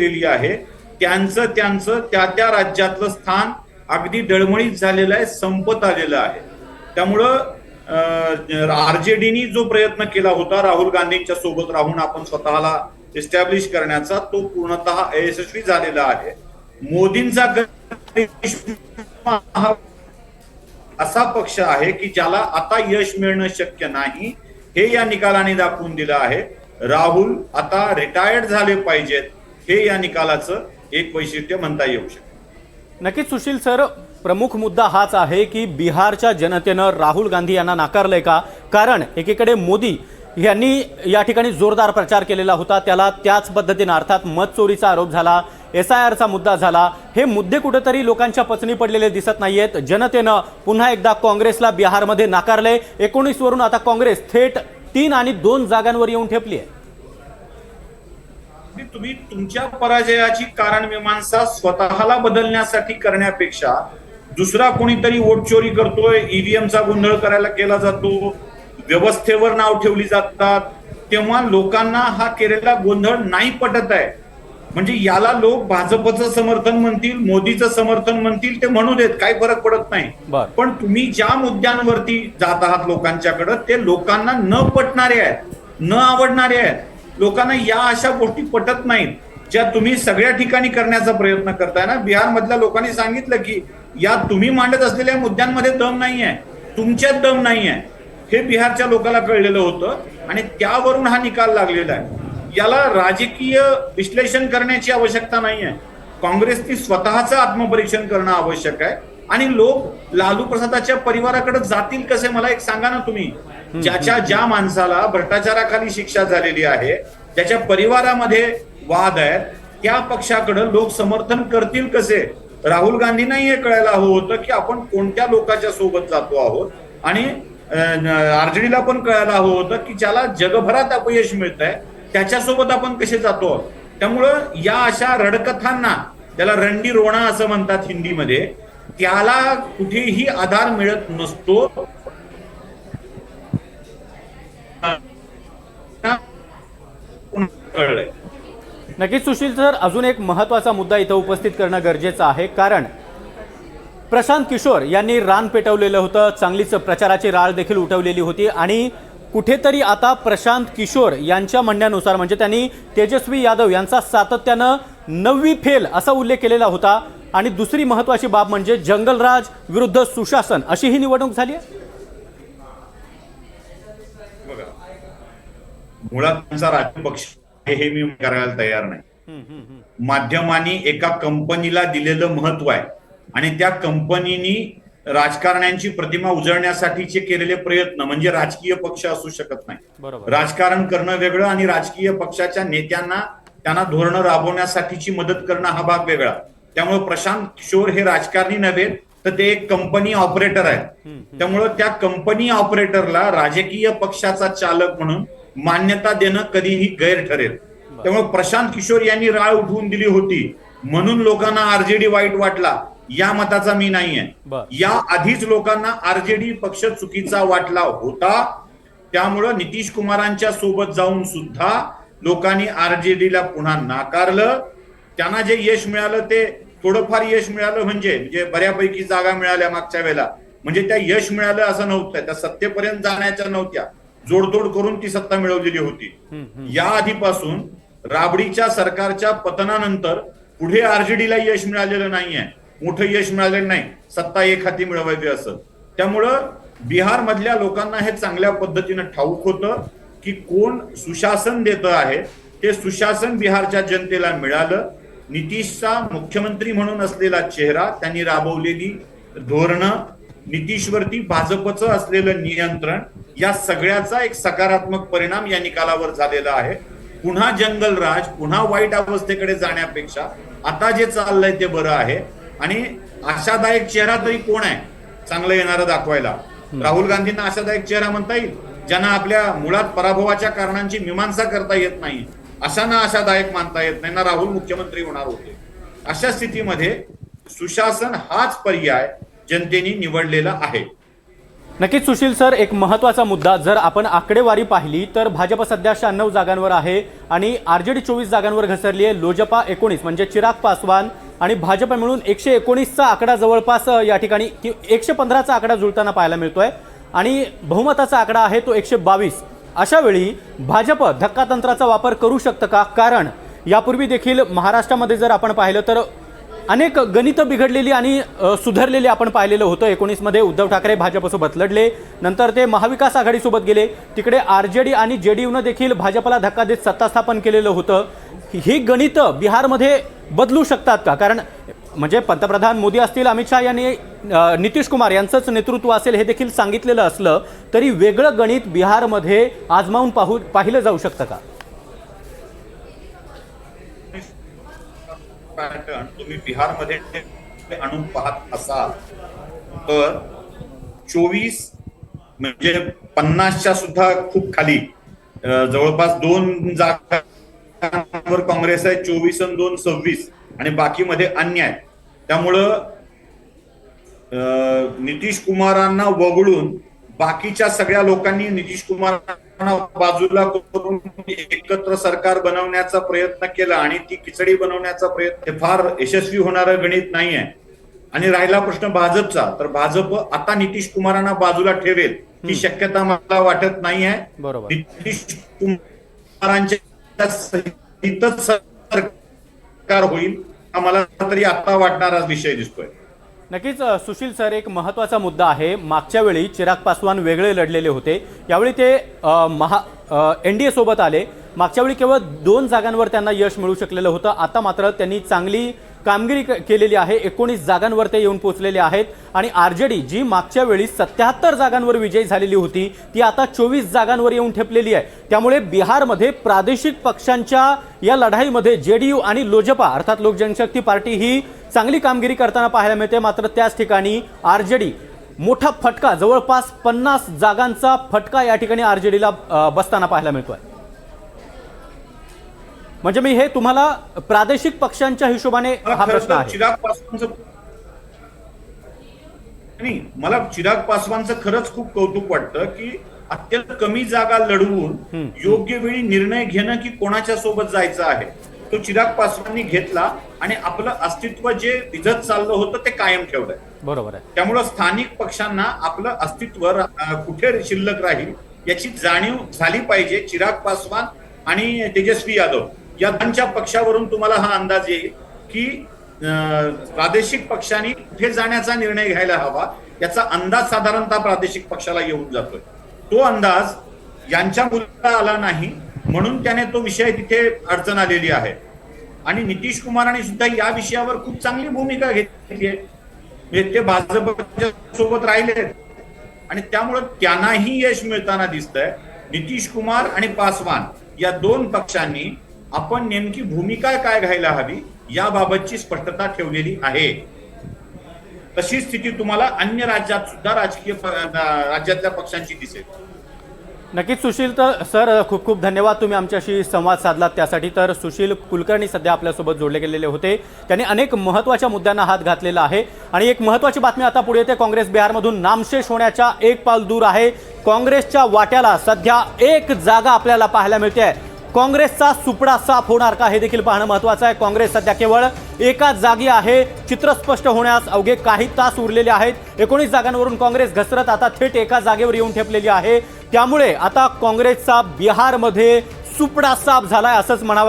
दिलेली आहे. त्यांचं त्यांचं त्या त्या राज्यातलं स्थान अगदी डळमळीत झालेलं आहे संपत आलेलं आहे. त्यामुळं आरजेडीनी जो प्रयत्न केला होता राहुल गांधींच्या सोबत राहून आपण स्वतःला एस्टॅब्लिश करण्याचा तो पूर्णतः अयशस्वी झालेला आहे. मोदींचा असा पक्ष आहे की ज्याला आता यश मिळणं शक्य नाही हे या निकालाने दाखवून दिलं आहे. राहुल आता रिटायर्ड झाले पाहिजेत. हे या निकालाचं एक वैशिष्ट्य म्हणता येऊ शकतं नक्कीच सुशील सर प्रमुख मुद्दा हाच आहे की बिहारच्या जनतेनं राहुल गांधी यांना नाकारलंय का? कारण एकीकडे मोदी यांनी या ठिकाणी जोरदार प्रचार केलेला होता त्याला त्याच पद्धतीनं अर्थात मत चोरीचा आरोप झाला एस आय आरचा मुद्दा झाला. हे मुद्दे कुठेतरी लोकांच्या पचनी पडलेले दिसत नाहीयेत. जनतेनं पुन्हा एकदा काँग्रेसला बिहारमध्ये नाकारले एकोणीसवरून आता काँग्रेस थेट तीन आणि दोन जागांवर येऊन ठेपली आहे आणि तुम्ही तुमच्या पराजयाची कारण मीमांसा स्वतःला बदलण्यासाठी करण्यापेक्षा दुसरा कोणीतरी वोट चोरी करतोय ईव्हीएमचा गोंधळ करायला केला जातो व्यवस्थेवर नाव ठेवली जातात तेव्हा लोकांना हा केलेला गोंधळ नाही पटत आहे. म्हणजे याला लोक भाजपचं समर्थन म्हणतील मोदीचं समर्थन म्हणतील ते म्हणू देत काही फरक पडत नाही. पण तुम्ही ज्या मुद्द्यांवरती जात आहात लोकांच्याकडे ते लोकांना न पटणारे आहेत न आवडणारे आहेत. लोकांना या अशा गोष्टी पटत नाहीत ज्या तुम्ही सगळ्या ठिकाणी करण्याचा प्रयत्न करताय ना? बिहार मधल्या लोकांनी सांगितलं की या तुम्ही मांडत असलेल्या मुद्द्यांमध्ये दम नाही आहे तुमच्यात दम नाही आहे हे बिहारच्या लोकांना कळलेलं होतं आणि त्यावरून हा निकाल लागलेला आहे. याला राजकीय विश्लेषण करण्याची आवश्यकता नाही आहे काँग्रेसनी स्वतःचं आत्मपरीक्षण करणं आवश्यक आहे. आणि लोक लालू प्रसादाच्या परिवाराकडे जातील कसे? मला एक सांगा ना तुम्ही. ज्याच्या ज्या माणसाला भ्रष्टाचाराखाली शिक्षा झालेली आहे ज्याच्या परिवारामध्ये वाद आहेत त्या पक्षाकडे लोक समर्थन करतील कसे? राहुल गांधींना हे कळायला हवं होतं की आपण कोणत्या लोकांच्या सोबत जातो आहोत? आणि आरजेडीला पण कळायला हवं होतं की ज्याला जगभरात अपयश मिळत आहे त्याच्यासोबत आपण कसे जातो आहोत? त्यामुळं या अशा रडकथांना त्याला रंडी रोणा असं म्हणतात हिंदीमध्ये त्याला कुठेही आधार मिळत नसतो. कळलंय. नक्कीच सुशील सर अजून एक महत्त्वाचा मुद्दा इथं उपस्थित करणं गरजेचं आहे. कारण प्रशांत किशोर यांनी रान पेटवलेलं होतं चांगलीच प्रचाराची राळ देखील उठवलेली होती आणि कुठेतरी आता प्रशांत किशोर यांच्या म्हणण्यानुसार म्हणजे त्यांनी तेजस्वी यादव यांचा सातत्यानं नववी फेल असा उल्लेख केलेला होता. आणि दुसरी महत्वाची बाब म्हणजे जंगलराज विरुद्ध सुशासन अशी ही निवडणूक झाली आहे. मुळात त्यांचा राजपक्ष हे मी करायला तयार नाही. माध्यमांनी एका कंपनीला दिलेलं महत्त्व आहे. आणि त्या कंपनीनी राजकारण्यांची प्रतिमा उजळण्यासाठीचे केलेले प्रयत्न म्हणजे राजकीय पक्ष असू शकत नाही. राजकारण करणं वेगळं आणि राजकीय पक्षाच्या नेत्यांना त्यांना धोरणं राबवण्यासाठीची मदत करणं हा भाग वेगळा. त्यामुळे प्रशांत किशोर हे राजकारणी नव्हे तर ते एक कंपनी ऑपरेटर आहेत. त्यामुळं त्या कंपनी ऑपरेटरला राजकीय पक्षाचा चालक म्हणून मान्यता देणं कधीही गैर ठरेल. त्यामुळे प्रशांत किशोर यांनी राळ उठवून दिली होती. म्हणून लोकांना आरजेडी वाईट वाटला. या मताचा मी नाहीये. या आधीच लोकांना आरजेडी पक्ष चुकीचा वाटला होता. त्यामुळं नितीश कुमारांच्या सोबत जाऊन सुद्धा लोकांनी आरजेडीला पुन्हा नाकारलं. त्यांना जे यश मिळालं ते थोडंफार यश मिळालं म्हणजे म्हणजे बऱ्यापैकी जागा मिळाल्या मागच्या वेळेला. म्हणजे त्या यश मिळालं असं नव्हतं. त्या सत्तेपर्यंत जाण्याच्या नव्हत्या. जोडतोड करून ती सत्ता मिळवलेली होती. या आधीपासून राबडीच्या सरकारच्या पतनानंतर पुढे आरजेडीला यश मिळालेलं नाहीये. मोठं यश मिळालेलं नाही. सत्ता एक हाती मिळवायची असं. त्यामुळं बिहार मधल्या लोकांना हे चांगल्या पद्धतीनं ठाऊक होतं की कोण सुशासन देत आहे ते सुशासन बिहारच्या जनतेला मिळालं. नितीशचा मुख्यमंत्री म्हणून असलेला चेहरा त्यांनी राबवलेली धोरणं नितीशवरती भाजपचं असलेलं नियंत्रण या सगळ्याचा एक सकारात्मक परिणाम या निकालावर झालेला आहे. पुन्हा जंगलराज पुन्हा वाईट अवस्थेकडे जाण्यापेक्षा आता जे चाललंय ते बरं आहे. आणि आशादायक चेहरा तरी कोण आहे? चांगलं येणारं दाखवायला. राहुल गांधींना आशादायक चेहरा म्हणता येईल? ज्यांना आपल्या मुळात पराभवाच्या कारणांची मीमांसा करता येत नाही. अशांना आशादायक मानता येत नाही. ना राहुल मुख्यमंत्री होणार होते. अशा स्थितीमध्ये सुशासन हाच पर्याय जनतेने निवडलेला आहे. नक्कीच सुशील सर एक महत्त्वाचा मुद्दा. जर आपण आकडेवारी पाहिली तर भाजप सध्या शहाण्णव जागांवर आहे आणि आर जे डी चोवीस जागांवर घसरली आहे. लोजपा एकोणीस म्हणजे चिराग पासवान आणि भाजप मिळून एकशे एकोणीसचा आकडा जवळपास या ठिकाणी कि एकशे पंधराचा आकडा जुळताना पाहायला मिळतोय. आणि बहुमताचा आकडा आहे तो एकशे बावीस. अशा वेळी भाजप धक्कातंत्राचा वापर करू शकतं का? कारण यापूर्वी देखील महाराष्ट्रामध्ये जर आपण पाहिलं तर अनेक गणितं बिघडलेली आणि सुधारलेली आपण पाहिलेलं होतं. एकोणीसमध्ये उद्धव ठाकरे भाजपसोबत लढले. नंतर ते महाविकास आघाडीसोबत गेले. तिकडे आर जे डी आणि जे डी यूनं देखील भाजपला धक्का देत सत्ता स्थापन केलेलं होतं. ही गणितं बिहारमध्ये बदलू शकतात का? कारण म्हणजे पंतप्रधान मोदी असतील अमित शहा यांनी नितीश कुमार यांचंच नेतृत्व असेल हे देखील सांगितलेलं असलं तरी वेगळं गणित बिहारमध्ये आजमावून पाहू पाहिलं जाऊ शकतं का? पॅटर्न तुम्ही बिहारमध्ये आणून पाहत असाल तर चोवीस म्हणजे पन्नासच्या सुद्धा खूप खाली. जवळपास दोन जागांवर काँग्रेस आहे चोवीस आणि दोन सव्वीस आणि बाकीमध्ये अन्य आहे त्यामुळं अं, नितीश कुमारांना वगळून बाकीच्या सगळ्या लोकांनी नितीश कुमारांना बाजूला करून एकत्र सरकार बनवण्याचा प्रयत्न केला आणि ती खिचडी बनवण्याचा प्रयत्न हे फार यशस्वी होणारं गणित नाही आहे आणि राहिला प्रश्न भाजपचा. तर भाजप आता नितीश कुमारांना बाजूला ठेवेल ही शक्यता मला वाटत नाही आहे बरोबर. नितीश कुमारांच्या सरकार होईल हा मला तरी आता वाटणारा विषय दिसतोय. नक्कीच सुशील सर एक महत्त्वाचा मुद्दा आहे. मागच्या वेळी चिराग पासवान वेगळे लढलेले होते. यावेळी ते महा एन डी सोबत आले. मागच्या वेळी केवळ दोन जागांवर त्यांना यश मिळू शकलेलं होतं. आता मात्र त्यांनी चांगली कामगिरी क- केलेली आहे. एकोणीस जागांवर ते येऊन पोहोचलेले आहेत. आणि आर जे डी जी मागच्या वेळी सत्याहत्तर जागांवर विजयी झालेली होती ती आता चोवीस जागांवर येऊन ठेपलेली आहे. त्यामुळे बिहारमध्ये प्रादेशिक पक्षांच्या या लढाईमध्ये जे डी यू आणि लोजपा अर्थात लोक जनशक्ती पार्टी ही चांगली कामगिरी करताना पाहायला मिळते. मात्र त्याच ठिकाणी आर जे डी मोठा फटका जवळपास पन्नास जागांचा फटका या ठिकाणी आर जे डीला बसताना पाहायला मिळतोय. म्हणजे मी हे तुम्हाला प्रादेशिक पक्षांच्या हिशोबाने हा प्रश्न आहे. चिराग पासवानचं नाही मला चिराग पासवानचं खरंच खूप कौतुक वाटतं की अत्यंत कमी जागा लढवून योग्य वेळी निर्णय घेणं की कोणाच्या सोबत जायचं आहे तो चिराग पासवाननी घेतला आणि आपलं अस्तित्व जे विझत चाललं होतं ते कायम ठेवलंय. बरोबर आहे. त्यामुळं स्थानिक पक्षांना आपलं अस्तित्व कुठे शिल्लक राहील याची जाणीव झाली पाहिजे चिराग पासवान आणि तेजस्वी यादव. या दोनच्या पक्षावरून तुम्हाला हा अंदाज येईल की प्रादेशिक पक्षांनी कुठे जाण्याचा निर्णय घ्यायला हवा याचा अंदाज साधारणतः प्रादेशिक पक्षाला येऊन जातोय. तो अंदाज यांच्या मुलाला आला नाही म्हणून त्याने तो विषय तिथे अडचण आलेली आहे. आणि नितीश कुमारांनी सुद्धा या विषयावर खूप चांगली भूमिका घेतली आहे. म्हणजे ते भाजपच्या सोबत राहिले आणि त्यामुळे त्यांनाही यश मिळताना दिसतंय. नितीश कुमार आणि पासवान या दोन पक्षांनी आपण नेमकी भूमिका काय घ्यायला हवी याबाबतची स्पष्टता ठेवलेली आहे. तशी स्थिती तुम्हाला अन्य राज्यात सुद्धा राजकीय प- राज्यातल्या पक्षांची दिसेल. नक्कीच सुशील तर सर खूप खूप धन्यवाद तुम्ही आमच्याशी संवाद साधलात. त्यासाठी तर सुशील कुलकर्णी सध्या आपल्यासोबत जोडले गेलेले होते. त्यांनी अनेक महत्त्वाच्या मुद्द्यांना हात घातलेला आहे. आणि एक महत्त्वाची बातमी आता पुढे येते. काँग्रेस बिहारमधून नामशेष होण्याच्या एक पाल दूर आहे. काँग्रेसच्या वाट्याला सध्या एक जागा आपल्याला पाहायला मिळते काँग्रेसचा सुपडा साफ होणार का हे देखील पाहणं महत्त्वाचं आहे. काँग्रेस सध्या केवळ एकाच जागी आहे. चित्र स्पष्ट होण्यास अवघे काही तास उरलेले आहेत. एकोणीस जागांवरून काँग्रेस घसरत आता थेट एका जागेवर येऊन ठेपलेली आहे. त्यामुळे आता काँग्रेसचा बिहारमध्ये सुपडा साफ झालाय असंच म्हणावं